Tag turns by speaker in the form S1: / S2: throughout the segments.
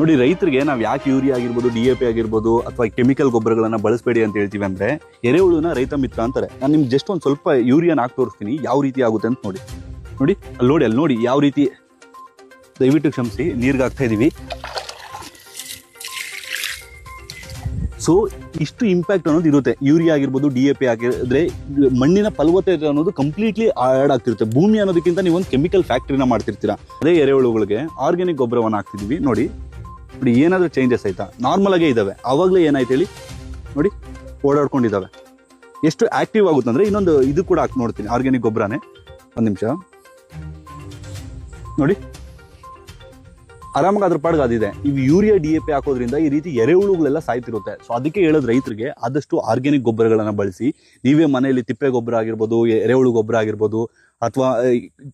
S1: ನೋಡಿ, ರೈತರಿಗೆ ನಾವು ಯಾಕೆ ಯೂರಿಯಾ ಆಗಿರ್ಬೋದು, ಡಿ ಎ ಪಿ ಆಗಿರ್ಬೋದು ಅಥವಾ ಕೆಮಿಕಲ್ ಗೊಬ್ಬರಗಳನ್ನ ಬಳಸಬೇಡಿ ಅಂತ ಹೇಳ್ತೀವಿ ಅಂದ್ರೆ ಎರೆಹುಳುನ ರೈತ ಮಿತ್ರ ಅಂತಾರೆ. ನಾನು ನಿಮ್ಗೆ ಜಸ್ಟ್ ಒಂದು ಸ್ವಲ್ಪ ಯೂರಿಯಾನ ಹಾಕಿ ತೋರಿಸ್ತೀನಿ, ಯಾವ ರೀತಿ ಆಗುತ್ತೆ ಅಂತ ನೋಡಿ. ನೋಡಿ ಅಲ್ಲಿ ನೋಡಿ ಅಲ್ಲಿ ನೋಡಿ, ಯಾವ ರೀತಿ ದಯವಿಟ್ಟು ಕ್ಷಮಿಸಿ, ನೀರ್ಗೆ ಹಾಕ್ತಾ ಇದೀವಿ. ಸೊ ಇಷ್ಟು ಇಂಪ್ಯಾಕ್ಟ್ ಅನ್ನೋದು ಇರುತ್ತೆ. ಯೂರಿಯಾ ಆಗಿರ್ಬೋದು, ಡಿ ಎ ಪಿ ಆಗಿದ್ರೆ ಮಣ್ಣಿನ ಫಲವತ್ತತೆ ಅನ್ನೋದು ಕಂಪ್ಲೀಟ್ಲಿ ಆ್ಯಡ್ ಆಗ್ತಿರುತ್ತೆ. ಭೂಮಿ ಅನ್ನೋದಕ್ಕಿಂತ ನೀವು ಒಂದು ಕೆಮಿಕಲ್ ಫ್ಯಾಕ್ಟ್ರಿನ ಮಾಡ್ತಿರ್ತೀರಾ. ಅದೇ ಎರೆಹುಳುಗಳಿಗೆ ಆರ್ಗ್ಯಾನಿಕ್ ಗೊಬ್ಬರವನ್ನು ಹಾಕ್ತಿದ್ವಿ. ನೋಡಿ ನೋಡಿ ಏನಾದರೂ ಚೇಂಜಸ್ ಆಯ್ತಾ? ನಾರ್ಮಲ್ ಆಗೇ ಇದ್ದಾವೆ ಆವಾಗಲೇ ಏನಾಯ್ತು ಹೇಳಿ? ನೋಡಿ ಓಡಾಡ್ಕೊಂಡಿದ್ದಾವೆ ಎಷ್ಟು ಆಕ್ಟಿವ್ ಆಗುತ್ತೆ ಅಂದ್ರೆ ಇನ್ನೊಂದು ಇದು ಕೂಡ ಹಾಕಿ ನೋಡ್ತೀನಿ ಆರ್ಗ್ಯಾನಿಕ್ ಗೊಬ್ಬರನೇ. ಒಂದು ನಿಮಿಷ. ನೋಡಿ. ಆರಾಮಾಗಿ ಅದ್ರ ಪಾಡ್ಗೆ ಅದಿದೆ. ಇವು ಯೂರಿಯಾ ಡಿ ಎ ಪಿ ಹಾಕೋದ್ರಿಂದ ಈ ರೀತಿ ಎರೆಹುಳುಗಳೆಲ್ಲ ಸಾಯ್ತಿರುತ್ತೆ. ಸೊ ಅದಕ್ಕೆ ಹೇಳೋದು ರೈತರಿಗೆ ಆದಷ್ಟು ಆರ್ಗ್ಯಾನಿಕ್ ಗೊಬ್ಬರಗಳನ್ನ ಬಳಸಿ, ನೀವೇ ಮನೆಯಲ್ಲಿ ತಿಪ್ಪೆ ಗೊಬ್ಬರ ಆಗಿರ್ಬೋದು ಎರೆಹುಳು ಗೊಬ್ಬರ ಆಗಿರ್ಬೋದು, ಅಥವಾ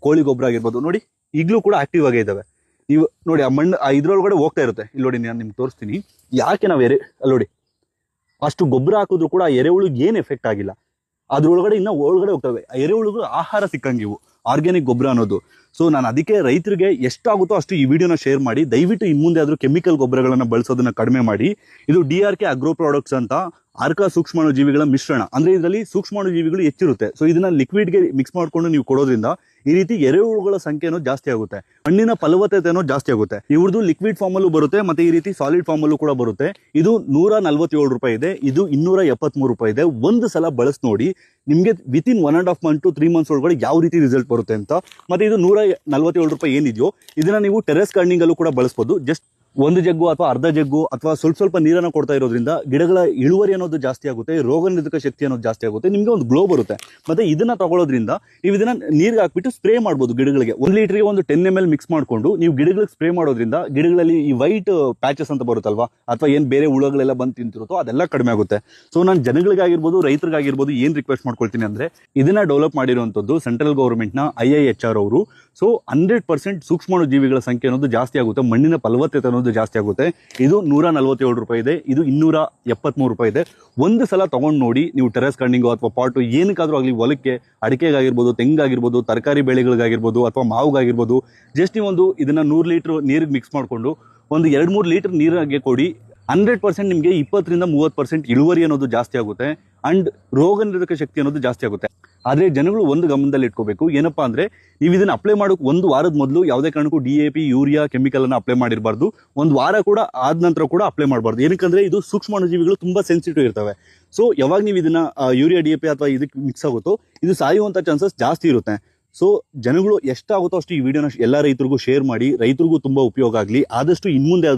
S1: ಕೋಳಿ ಗೊಬ್ಬರ ಆಗಿರ್ಬೋದು, ನೋಡಿ, ಈಗಲೂ ಕೂಡ ಆಕ್ಟಿವ್ ಆಗೇ ಇದಾವೆ. ನೀವು ನೋಡಿ ಆ ಮಣ್ಣು, ಆ ಇದ್ರೊಳಗಡೆ ಹೋಗ್ತಾ ಇರುತ್ತೆ. ಇಲ್ಲಿ ನೋಡಿ ನಾನು ನಿಮ್ಗೆ ತೋರಿಸ್ತೀನಿ. ಯಾಕೆ ನಾವು ಎರೆ ಅಲ್ಲಿ ನೋಡಿ. ಅಷ್ಟು ಗೊಬ್ಬರ ಹಾಕಿದ್ರು ಕೂಡ ಎರೆಹುಳಿಗೆ ಏನು ಎಫೆಕ್ಟ್ ಆಗಿಲ್ಲ. ಅದ್ರೊಳಗಡೆ ಇನ್ನೂ ಒಳಗಡೆ ಹೋಗ್ತವೆ ಆ ಎರೆಹುಳುಗಳು ಆಹಾರ ಸಿಕ್ಕಂಗಿವು ಆರ್ಗ್ಯಾನಿಕ್ ಗೊಬ್ಬರ ಅನ್ನೋದು. ಸೊ ನಾನು ಅದಕ್ಕೆ ರೈತರಿಗೆ ಎಷ್ಟಾಗುತ್ತೋ ಅಷ್ಟು ಈ ವಿಡಿಯೋನ ಶೇರ್ ಮಾಡಿ, ದಯವಿಟ್ಟು ಇನ್ಮುಂದೆ ಮುಂದೆ ಆದ್ರೂ ಕೆಮಿಕಲ್ ಗೊಬ್ಬರಗಳನ್ನು ಬಳಸೋದನ್ನ ಕಡಿಮೆ ಮಾಡಿ. ಇದು D R K agro products ಅಂತ ಅರ್ಕ ಸೂಕ್ಷ್ಮಾಣು ಜೀವಿಗಳ ಮಿಶ್ರಣ. ಅಂದ್ರೆ ಇದರಲ್ಲಿ ಸೂಕ್ಷ್ಮಾಣು ಜೀವಿಗಳು ಹೆಚ್ಚಿರುತ್ತೆ. ಸೊ ಇದನ್ನ ಲಿಕ್ವಿಡ್ಗೆ ಮಿಕ್ಸ್ ಮಾಡ್ಕೊಂಡು ನೀವು ಕೊಡೋದ್ರಿಂದ ಈ ರೀತಿ ಎರೆಹುಳುಗಳ ಸಂಖ್ಯೆನೂ ಜಾಸ್ತಿ ಆಗುತ್ತೆ. ಮಣ್ಣಿನ ಫಲವತ್ತತೆನೂ ಜಾಸ್ತಿ ಆಗುತ್ತೆ. ಇವ್ರದ್ದು ಲಿಕ್ವಿಡ್ ಫಾರ್ಮ್ ಅಲ್ಲೂ ಬರುತ್ತೆ, ಮತ್ತೆ ಈ ರೀತಿ ಸಾಲಿಡ್ ಫಾರ್ಮ್ ಅಲ್ಲೂ ಕೂಡ ಬರುತ್ತೆ. ಇದು ನೂರ ನಲ್ವತ್ತೇಳು ರೂಪಾಯಿ ಇದೆ, ಇದು ಇನ್ನೂರ ಎಪ್ಪತ್ಮೂರು ರೂಪಾಯಿ ಇದೆ. ಒಂದು ಸಲ ಬಳಸಿ ನೋಡಿ, ನಿಮಗೆ within one and half month to three months ಒಳಗಡೆ ಯಾವ ರೀತಿ ರಿಸಲ್ಟ್ ಬರುತ್ತೆ ಅಂತ. ಮತ್ತೆ ಇದು ನೂರ ನಲ್ವತ್ತೇಳು ರೂಪಾಯಿ ಏನಿದೆಯೋ, ಇದನ್ನ ನೀವು ಟೆರೆಸ್ ಗಾರ್ಡನಿಂಗ್ ಅಲ್ಲೂ ಕೂಡ ಬಳಸಬಹುದು ಜಸ್ಟ್ ಒಂದು ಜಗ್ಗು ಅಥವಾ ಅರ್ಧ ಜಗ್ಗು ಅಥವಾ ಸ್ವಲ್ಪ ಸ್ವಲ್ಪ ನೀರನ್ನು ಕೊಡ್ತಾ ಇರೋದ್ರಿಂದ ಗಿಡಗಳ ಇಳುವರಿ ಅನ್ನೋದು ಜಾಸ್ತಿ ಆಗುತ್ತೆ ರೋಗ ನಿರೋಧಕ ಶಕ್ತಿ ಅನ್ನೋದು ಜಾಸ್ತಿ ಆಗುತ್ತೆ, ನಿಮಗೆ ಒಂದು ಗ್ಲೋ ಬರುತ್ತೆ. ಮತ್ತೆ ಇದನ್ನ ತಗೊಳ್ಳೋದ್ರಿಂದ ನೀವು ಇದನ್ನ ನೀರಿಗೆ ಹಾಕ್ಬಿಟ್ಟು ಸ್ಪ್ರೇ ಮಾಡ್ಬೋದು ಗಿಡಗಳಿಗೆ. ಒಂದು ಲೀಟರ್ಗೆ ಒಂದು ಟೆನ್ ಎಂ ಎಲ್ ಮಿಕ್ಸ್ ಮಾಡಿಕೊಂಡು ನೀವು ಗಿಡಗಳಿಗೆ ಸ್ಪ್ರೇ ಮಾಡೋದ್ರಿಂದ ಗಿಡಗಳಲ್ಲಿ ಈ ವೈಟ್ ಪ್ಯಾಚಸ್ ಅಂತ ಬರುತ್ತಲ್ವಾ, ಅಥವಾ ಏನು ಬೇರೆ ಹುಳಗಳೆಲ್ಲ ಬಂದು ತಿಂತಿರುತ್ತೋ ಅದೆಲ್ಲ ಕಡಿಮೆ ಆಗುತ್ತೆ. ಸೊ ನಾನು ಜನಗಳಿಗಾಗಿರ್ಬೋದು, ರೈತರಿಗಾಗಿರ್ಬೋದು ಏನು ರಿಕ್ವೆಸ್ಟ್ ಮಾಡ್ಕೊಳ್ತೀನಿ ಅಂದ್ರೆ ಇದನ್ನ ಡೆವಲಪ್ ಮಾಡಿರುವಂಥದ್ದು ಸೆಂಟ್ರಲ್ ಗೌರ್ಮೆಂಟ್ನ ಐ ಐ ಎಚ್ ಆರ್ ಅವರು. ಸೊ ಹಂಡ್ರೆಡ್ ಪರ್ಸೆಂಟ್ ಸೂಕ್ಷ್ಮಾಣು ಜೀವಿಗಳ ಸಂಖ್ಯೆ ಅನ್ನೋದು ಜಾಸ್ತಿ ಆಗುತ್ತೆ, ಮಣ್ಣಿನ ಫಲವತ್ತತೆ ಅನ್ನೋದು ಜಾಸ್ತಿ ಆಗುತ್ತೆ. ಇದು ನೂರ ನಲ್ವತ್ತೇಳು ರೂಪಾಯಿ ಇದೆ. ಇದು ಇನ್ನೂರ ಎಪ್ಪತ್ಮೂರು ರೂಪಾಯಿ ಇದೆ. ಒಂದು ಸಲ ತಗೊಂಡು ನೋಡಿ ನೀವು ಟೆರೆಸ್ ಕಣ್ಣಿಂಗು ಅಥವಾ ಪಾಟು ಏನಕ್ಕಾದ್ರೂ ಆಗಲಿ ಹೊಲಕ್ಕೆ ಅಡಿಕೆಗಾಗಿರ್ಬೋದು, ತೆಂಗಾಗಿರ್ಬೋದು, ತರಕಾರಿ ಬೆಳೆಗಳಿಗಾಗಿರ್ಬೋದು ಅಥವಾ ಮಾವುಗಾಗಿರ್ಬೋದು ಜಸ್ಟ್ ನೀವೊಂದು ಇದನ್ನ ನೂರು ಲೀಟ್ರ್ ನೀರಿಗೆ ಮಿಕ್ಸ್ ಮಾಡಿಕೊಂಡು ಒಂದು ಎರಡು ಮೂರು ಲೀಟರ್ ನೀರಾಗೆ ಕೊಡಿ. ಹಂಡ್ರೆಡ್ ಪರ್ಸೆಂಟ್ ನಿಮಗೆ ಇಪ್ಪತ್ತರಿಂದ ಮೂವತ್ತು ಪರ್ಸೆಂಟ್ ಇಳುವರಿ ಅನ್ನೋದು ಜಾಸ್ತಿ ಆಗುತ್ತೆ. ಅಂಡ್ ರೋಗ ನಿರೋಧಕ ಶಕ್ತಿ ಅನ್ನೋದು ಜಾಸ್ತಿ ಆಗುತ್ತೆ. ಆದರೆ ಜನಗಳು ಒಂದು ಗಮನದಲ್ಲಿ ಇಟ್ಕೋಬೇಕು. ಏನಪ್ಪಾ ಅಂದ್ರೆ ನೀವು ಇದನ್ನ ಅಪ್ಲೈ ಮಾಡೋಕೆ ಒಂದು ವಾರದ ಮೊದಲು ಯಾವುದೇ ಕಾರಣಕ್ಕೂ D A P urea chemical ಅನ್ನ ಅಪ್ಲೈ ಮಾಡಿರಬಾರ್ದು. ಒಂದು ವಾರ ಕೂಡ ಆದ ನಂತರ ಕೂಡ ಅಪ್ಲೈ ಮಾಡಬಾರ್ದು. ಏನಕ್ಕಂದ್ರೆ ಇದು ಸೂಕ್ಷ್ಮಾಣುಜೀವಿಗಳು ತುಂಬಾ ಸೆನ್ಸಿಟಿವ್ ಇರ್ತವೆ. ಸೊ ಯಾವಾಗ ನೀವು ಇದನ್ನ ಯೂರಿಯಾ ಡಿ ಎ ಪಿ ಅಥವಾ ಇದಕ್ಕೆ ಮಿಕ್ಸ್ ಆಗುತ್ತೋ, ಇದು ಸಾಯುವಂತ ಚಾನ್ಸಸ್ ಜಾಸ್ತಿ ಇರುತ್ತೆ. ಸೊ ಜನಗಳು ಎಷ್ಟಾಗುತ್ತೋ ಅಷ್ಟು ಈ ವಿಡಿಯೋನ ಎಲ್ಲ ರೈತರಿಗೂ ಶೇರ್ ಮಾಡಿ, ರೈತರಿಗೂ ತುಂಬಾ ಉಪಯೋಗ ಆಗಲಿ. ಆದಷ್ಟು ಇನ್ಮುಂದೆ